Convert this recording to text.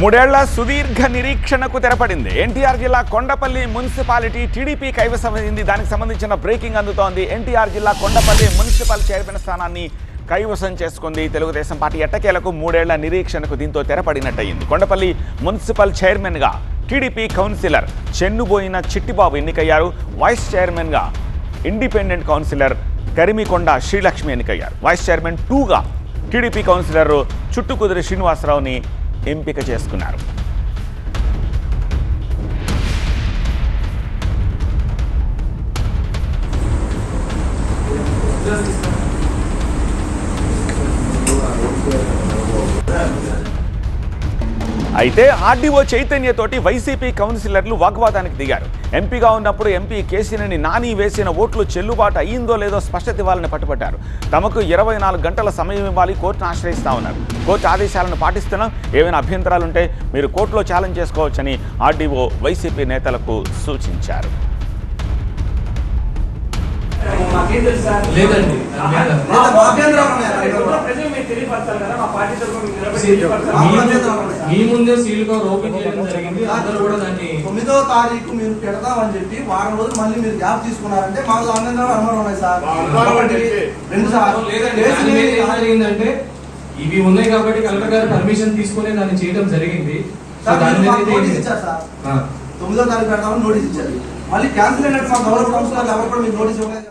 మూడేళ్ళ సుదీర్ఘ నిరీక్షణకు తెరపడింది. ఎన్టీఆర్ జిల్లా కొండపల్లి మున్సిపాలిటీ టీడీపీ కైవసమైంది దానికి సంబంధించిన బ్రేకింగ్ అందుతోంది. ఎన్టీఆర్ జిల్లా కొండపల్లి మున్సిపల్ చైర్మన్ స్థానాన్ని కైవసం చేసుకుంది. తెలుగుదేశం పార్టీ ఎట్టకేలకు మూడేళ్ళ నిరీక్షణకు దీంతో తెరపడినట్టయింది. కొండపల్లి మున్సిపల్ చైర్మన్గా టీడీపీ కౌన్సిలర్ చెన్నుబోయిన చిట్టిబాబు ఎన్నికయ్యారు. వైస్ చైర్మన్గా ఇండిపెండెంట్ కౌన్సిలర్ కరిమికొండ శ్రీలక్ష్మి ఎన్నికయ్యారు. వైస్ చైర్మన్ టూగా టీడీపీ కౌన్సిలర్ చుట్టుకుదిరి శ్రీనివాసరావుని ఎంపిక చేసుకున్నారు. అయితే ఆర్డీఓ చైతన్యతోటి వైసీపీ కౌన్సిలర్లు వాగ్వాదానికి దిగారు. ఎంపీగా ఉన్నప్పుడు ఎంపీ కేసీని నాని వేసిన ఓట్లు చెల్లుబాటు అయ్యిందో లేదో స్పష్టత ఇవ్వాలని పట్టుబట్టారు. తమకు ఇరవై నాలుగు గంటల సమయం ఇవ్వాలి కోర్టును ఆశ్రయిస్తా ఉన్నారు. కోర్టు ఆదేశాలను పాటిస్తున్నాం. ఏమైనా అభ్యంతరాలుంటే మీరు కోర్టులో ఛాలెంజ్ చేసుకోవచ్చని ఆర్డీఓ వైసీపీ నేతలకు సూచించారు? లేదండి. మా- మీరు ముందు- ఉంది. మీ ముందే సీల్ కవర్ ఓపెన్ చేయడం జరిగింది. అందరూ కూడా దాన్ని తొమ్మిదో తారీఖు మీరు పెడదామని చెప్పి వారం రోజులు మళ్ళీ మీరు గ్యాప్ తీసుకున్నారంటే మాకు అభ్యంతరం అనుమానం ఉన్నాయి సార్? రెండు జరిగిందంటే ఇవి ఉన్నాయి కాబట్టి కలెక్టర్ గారు పర్మిషన్ తీసుకుని దాన్ని చేయడం జరిగింది. మీరు. తొమ్మిదో తారీఖు పెడదామని నోటీస్ ఇచ్చారు. మళ్ళీ క్యాన్సిల్ అయినట్టు మా గౌరవ కౌన్సిలర్ ఎవరు కూడా మీకు నోటీస్ ఇవ్వలేదు.